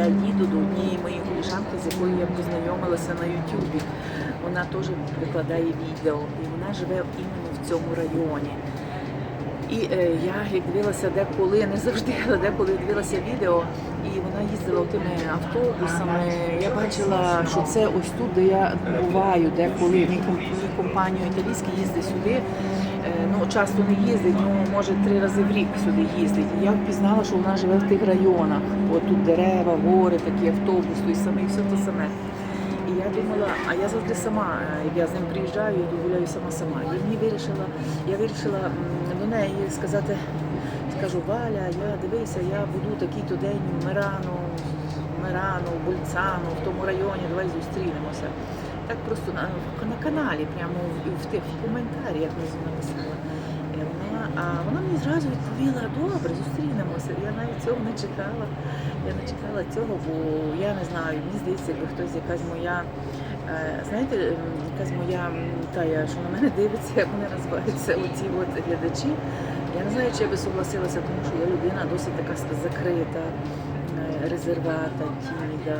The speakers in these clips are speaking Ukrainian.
я їду до однієї моєї коліжанки, з якою я познайомилася на Ютубі. Вона теж викладає відео, і вона живе іменно в цьому районі. І е, я як дивилася деколи, не завжди, але деколи дивилася відео, і вона їздила тими автобусами. Я бачила, що це ось тут, де я буваю, деколи мій компанію італійський їздить сюди. Часто не їздить, ну може три рази в рік сюди їздить. І я впізнала, що вона живе в тих районах. От тут дерева, гори, такі автобус, той самий, все те саме. І я думала, а я завжди сама, е, як я з ним приїжджаю, я гуляю сама сама. І мені вирішила, я вирішила до неї сказати, скажу, Валя, я дивися, я буду такий-то день в Мирану, Мирану, Больцану, в тому районі, давай зустрінемося. Так просто на, на каналі, прямо в, в тих в коментарях написала. Е, Вона, а вона мені зразу відповіла, добре, зустрінемося. Я навіть цього не чекала. Я не чекала цього, бо я не знаю, мені здається, якби хтось якась моя, е, знаєте, якась моя та що на мене дивиться, як вони називаються оці от глядачі. Я не знаю, чи я би согласилася, тому що я людина досить така закрита, е, резервата, тіміда,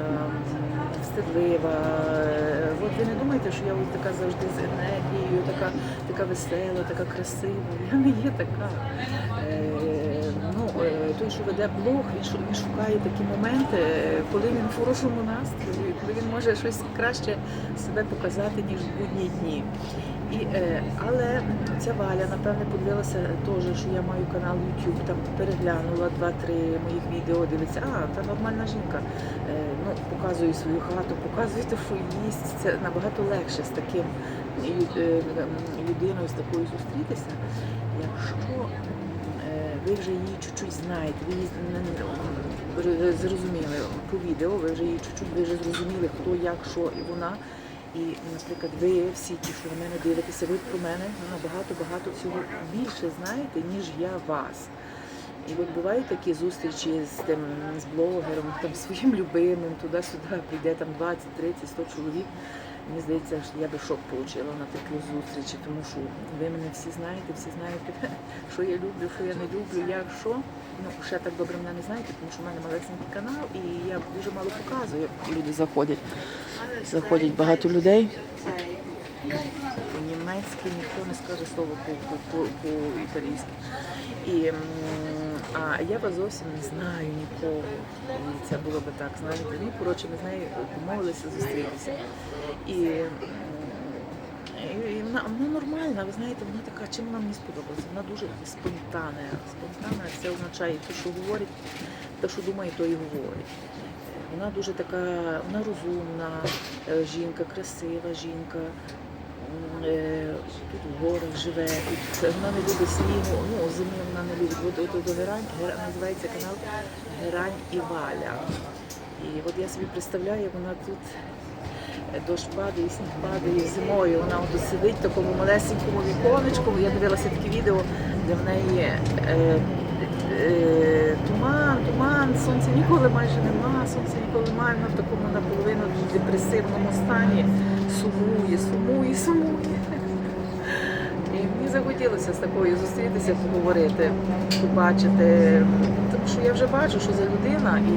Е, От ви не думаєте, що я ось така завжди з енергією, така, така весела, така красива. Я не є така. Е, Ну, е, той, що веде блог, він шукає такі моменти, коли він в хорошому настрої, коли він може щось краще себе показати, ніж в будні дні. І, е, але ця Валя, напевне, подивилася теж, що я маю канал YouTube, там переглянула два-три моїх відео, дивиться, а, та нормальна жінка. Е, ну, показує свою хату, показує те, що їсть. Це набагато легше з таким е, м, людиною, з такою зустрітися. Якщо е, ви вже її чуть-чуть знаєте, ви її не- зрозуміли по відео, ви вже її чуть-чуть ви вже зрозуміли, хто, як, що і вона. І, наприклад, ви всі ті, що на мене дивитеся, ви про мене набагато-багато всього більше знаєте, ніж я вас. І от бувають такі зустрічі з тим з блогером, там своїм любимим, туди-сюди прийде там 20, 30, 100 чоловік. Мені здається, що я би шок отримала на такі зустрічі, тому що ви мене всі знаєте, всі знаєте, що я люблю, що я не люблю, як що. Ну, ще так добре мене не знаєте, тому що в мене малесенький канал і я дуже мало показую, як люди заходять. Заходять багато людей. По-німецьки ніхто не скаже слово по- по- по- по-італійськи. І, а я вас зовсім не знаю нікого. І це було би так, знаєте. Ну, коротше, ми з нею домовилися зустрітися. І вона, вона нормальна, ви знаєте, вона така, чим вона мені сподобалася? Вона дуже спонтанна. Спонтанна це означає те, що говорить, те, що думає, то і говорить. Вона дуже така, вона розумна е, жінка, красива жінка. Е, Тут в горах живе, тут вона не любить снігу, ну зими вона не любить. От, от, от Герань, Гера- називається канал Герань і Валя. І от я собі представляю, як вона тут дощ падає, сніг падає зимою. Вона от сидить в такому малесенькому віконечку. Я дивилася такі відео, де в неї е, е, туман, туман, сонця ніколи майже нема, сонця ніколи немає, вона в такому наполовину депресивному стані. Сумує, сумує, сумує. І мені захотілося з такою зустрітися, поговорити, побачити. Тому що я вже бачу, що за людина, і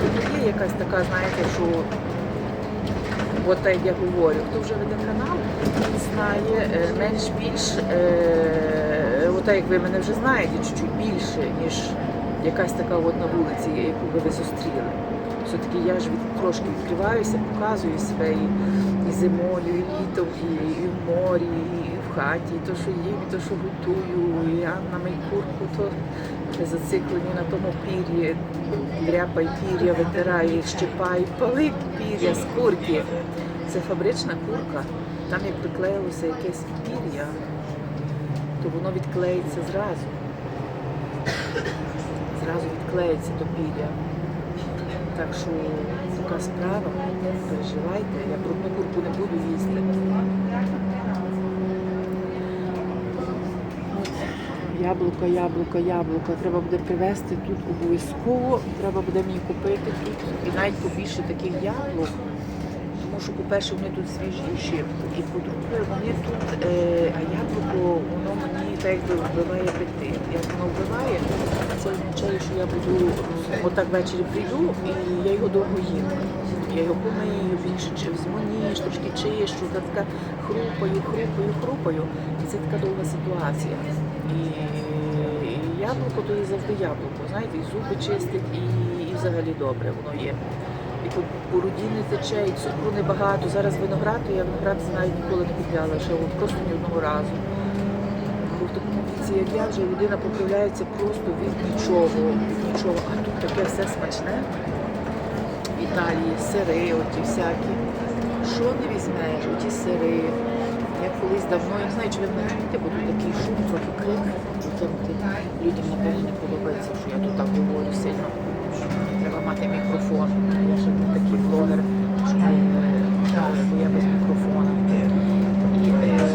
тут є якась така, знаєте, що от так як я говорю, хто вже веде канал, він знає е, менш-більш, е, як ви мене вже знаєте, чуть-чуть більше, ніж якась така от на вулиці, яку би ви зустріли. Все-таки я ж від, трошки відкриваюся, показую себе і, і зимою, і літом, і, і в морі, і хаті, то, що їм, то, що готую, і Анна Мейкурку, то зациклені на тому пір'ї, дряпай пір'я, витирає, щипай, палить пір'я з курки. Це фабрична курка. Там як приклеїлося якесь пір'я, то воно відклеїться зразу. Зразу відклеїться до пір'я. Так що така справа, переживайте, я брудну курку не буду їсти. Яблука, яблука, яблука. Треба буде привезти тут обов'язково. Треба буде мені купити тут і навіть побільше таких яблук. тому що, по-перше, вони тут свіжіші, і по-друге, вони тут, е, а яблуко, воно мені так якби вбиває апетит. Як воно вбиває, це означає, що я буду отак ввечері прийду і я його довго їм. Я його помию, більше чи ніж, трошки чищу, та така хрупаю, хрупаю, хрупаю. І це така довга ситуація. І яблуко то і завжди яблуко. Знаєте, і зуби чистить, і, і взагалі добре воно є. І по руді не тече, і цукру небагато. Зараз виноград, то я виноград навіть ніколи не купляла, ще просто ні одного разу. Бо в такому віці, як я, вже людина поправляється просто від нічого, від нічого. А тут таке все смачне. В Італії сири, оті всякі. Що не візьмеш, оті сири. Я колись давно, я не знаю, чи ви мене бо тут такий шум, трохи крик. Тут людям, напевно, не подобається, що я тут так говорю сильно. Треба мати мікрофон. Я ще не такий блогер, що е, я без мікрофона. І е,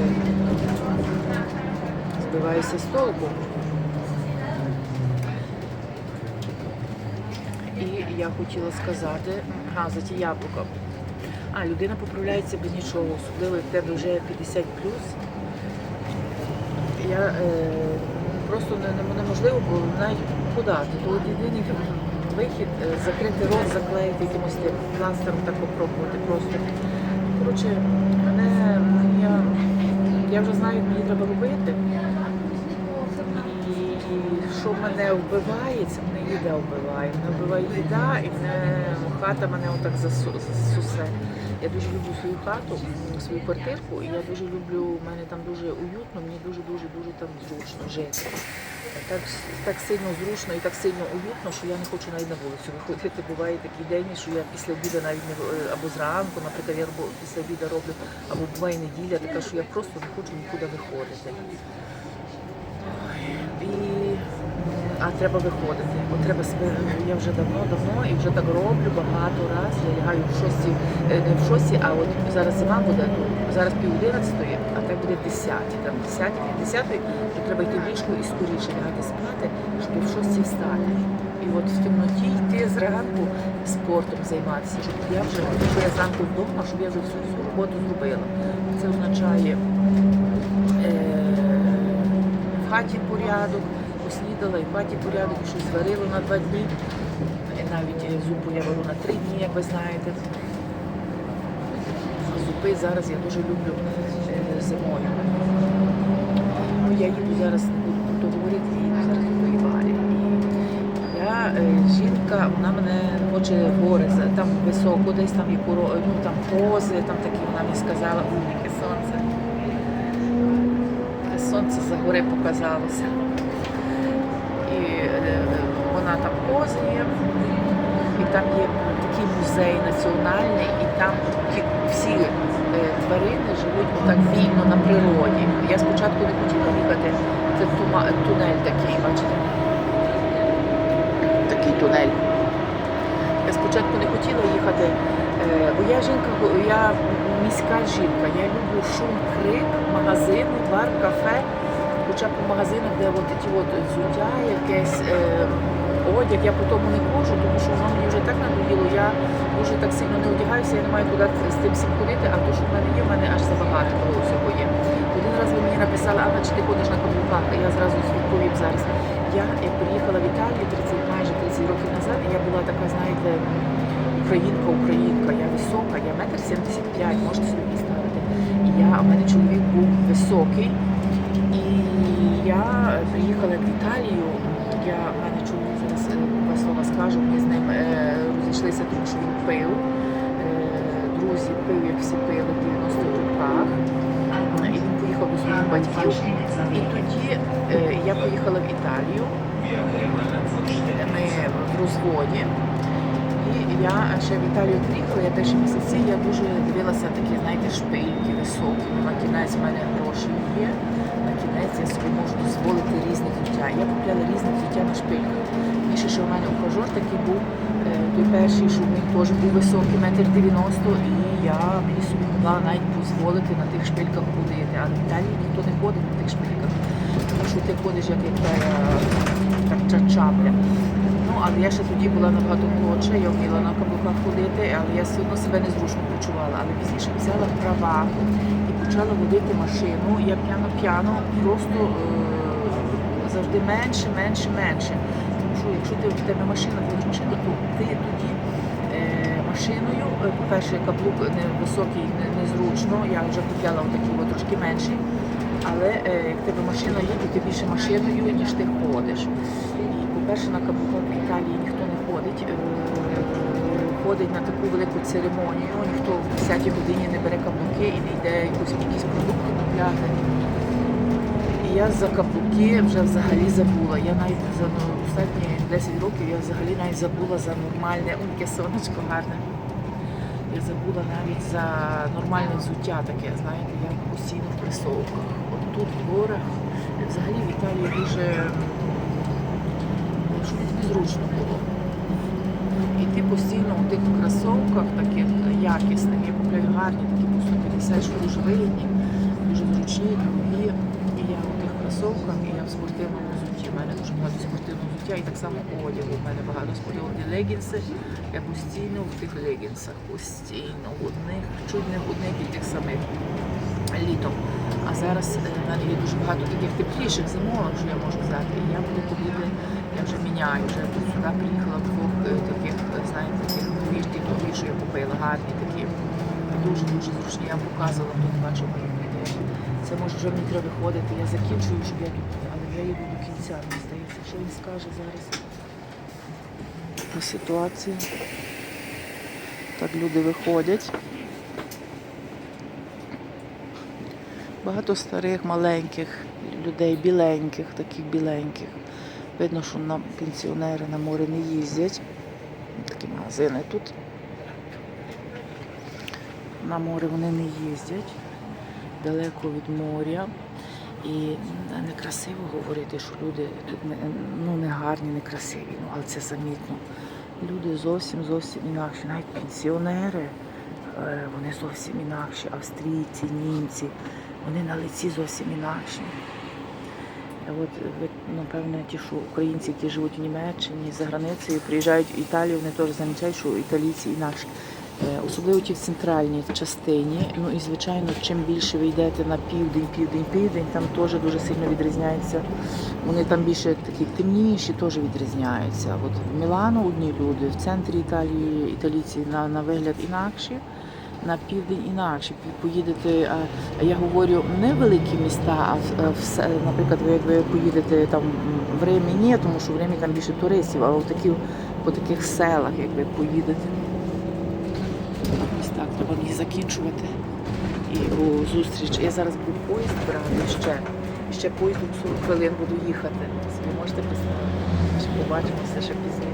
збиваюся з толку. І я хотіла сказати, а, за ті яблука. А, людина поправляється без нічого, особливо в тебе вже 50 Я е, просто не, не- неможливо було навіть подати. То єдиний вихід е, закрити рот, заклеїти якимось пластиром, так попробувати просто. Коротше, мене я, я вже знаю, мені треба робити. І що мене вбиває, це мене їда вбиває. Мене вбиває їда і мене хата мене отак засу- засусе. Я дуже люблю свою хату, свою квартирку, і я дуже люблю, в мене там дуже уютно, мені дуже-дуже дуже там зручно жити. Так, так сильно зручно і так сильно уютно, що я не хочу навіть на вулицю виходити. Буває такі день, що я після обіду навіть не або зранку, наприклад, я після обіду роблю, або буває неділя, така, що я просто не хочу нікуди виходити. А треба виходити. От треба. Я вже давно, давно і вже так роблю багато раз. Я лягаю в шості, е, не в шості, а от зараз зима буде, зараз пів одинадцятої, а так буде десяті, там десяті, десятої, то треба йти в і скоріше лягати спати, щоб в шості встати. І от в темноті йти зранку спортом займатися, щоб я вже, якщо я зранку вдома, щоб я вже всю, всю роботу зробила. Це означає. Е, в хаті порядок, поснідала і в хаті порядок, щось зварила на два дні. І навіть е, зупу я варю на три дні, як ви знаєте. Зупи зараз я дуже люблю е, зимою. Ну, я їду зараз, про говорити, їду зараз до Валі. І я, е, жінка, вона мене хоче гори, там високо, десь там є куро, ну там кози, там такі, вона мені сказала, «Ой, яке сонце. Сонце за гори показалося. Вона там позує, і там є такий музей національний, і там всі е, тварини живуть отак вільно на природі. Я спочатку не хотіла їхати, це тунель такий, бачите? Такий тунель. Я спочатку не хотіла їхати, е, бо я жінка, я міська жінка. Я люблю шум, крик, магазини, бар, кафе. Хоча по магазинах, де от ті от взуття, якесь е, одяг, я по тому не ходжу, тому що воно мені вже так надоїло. Я дуже так сильно не одягаюся, я не маю куди з тим всім ходити, а то, що в мене є, в мене аж забагато того всього є. Один раз ви мені написали, Анна, чи ти ходиш на каблуках? Я зразу відповім зараз. Я як приїхала в Італію 30, майже 30 років назад, я була така, знаєте, українка, українка, я висока, я метр 75, можете собі представити. І я, а в мене чоловік був високий. Приїхала в Італію. Я мене чоловік зараз е, два слова скажу. Ми з ним е, розійшлися, тому що він пив. Е, друзі пив, як всі пили в 90 роках. І він поїхав до своїх батьків. І тоді я поїхала в Італію. Ми в розводі. Я ще в Італію приїхала, я перші місяці, я дуже дивилася такі, знаєте, шпильки високі. Ну, на кінець в мене гроші є. На кінець я собі можу дозволити різне взуття. Я купляла різне взуття на шпильках. Більше, що в мене ухажор такий був, е, той перший, він теж був високий, метр 90, і я мені собі могла навіть дозволити на тих шпильках ходити. А в Італії ніхто не ходить на тих шпильках. Тому що ти ходиш як яка так ча- чапля. Але я ще тоді була набагато молодша, я вміла на каблуках ходити, але я все одно себе незручно почувала. Але пізніше взяла права і почала водити машину. Я п'яно-п'яно просто е, завжди менше, менше, менше. Тому що якщо ти в тебе машина, водиш машину, то ти тоді е, машиною, е, по-перше, каблук невисокий, не, незручно, я вже купляла отакі от трошки менші. Але е, як тебе машина то ти більше машиною, ніж ти ходиш. По-перше, на каблуках в Італії ніхто не ходить. Е, ходить на таку велику церемонію, ніхто в 10 годині не бере каблуки і не йде якусь, якісь продукти купляти. І я за каблуки вже взагалі забула. Я навіть за ну, останні 10 років я взагалі навіть забула за нормальне, ой, сонечко гарне. Я забула навіть за нормальне взуття таке, знаєте, я постійно в кросовках. От тут в горах, взагалі в Італії дуже незручно було. І ти постійно у тих кросовках таких якісних, я купляю гарні, такі по 150, що дуже вигідні, дуже зручні, дорогі. І я у тих кросовках, і я в спортивному взутті. У мене дуже багато спортивного взуття і так само одягу. У мене багато спортивних легінси. Я постійно в тих легінсах, постійно в одних, чуть не в одних і тих самих літом. А зараз е, в мене є дуже багато таких тепліших зимових, що я можу взяти. І я буду ходити, я вже міняю, вже сюди приїхала двох е, таких, знаєте, таких нові, ті нові, що я купила, гарні такі. Дуже-дуже зручні. Я показувала тут мої відео. Це може вже мені треба виходити. Я закінчую, щоб я тут, але вже їду до кінця, мені здається. Що він скаже зараз по ситуації? Так люди виходять. Багато старих, маленьких людей, біленьких, таких біленьких. Видно, що на пенсіонери на море не їздять. Такі магазини тут. На море вони не їздять, далеко від моря. І некрасиво говорити, що люди ну, не гарні, не красиві, ну, але це замітно. Люди зовсім зовсім інакші. Навіть пенсіонери, е, вони зовсім інакші. Австрійці, німці, вони на лиці зовсім інакші. А От ви, напевне, ті, що українці, які живуть в Німеччині за границею, приїжджають в Італію, вони теж замічають, що італійці інакші. Е, Особливо ті в центральній частині. Ну і звичайно, чим більше ви йдете на південь, південь, південь, там теж дуже сильно відрізняється. Вони там більше такі темніші, теж відрізняються. От в Мілану одні люди, в центрі Італії італійці на, на вигляд інакші. На південь інакше поїдете. Я говорю не великі міста, а в, в наприклад, ви як ви поїдете там в Римі, ні, тому що в Римі там більше туристів, а в такі по таких селах, як ви поїдете. Ось так, треба мені закінчувати. І у зустріч. Я зараз буду поїзд брати ще. Ще поїздом 40 хвилин буду їхати. Собі можете представити. Ще побачимося ще пізніше.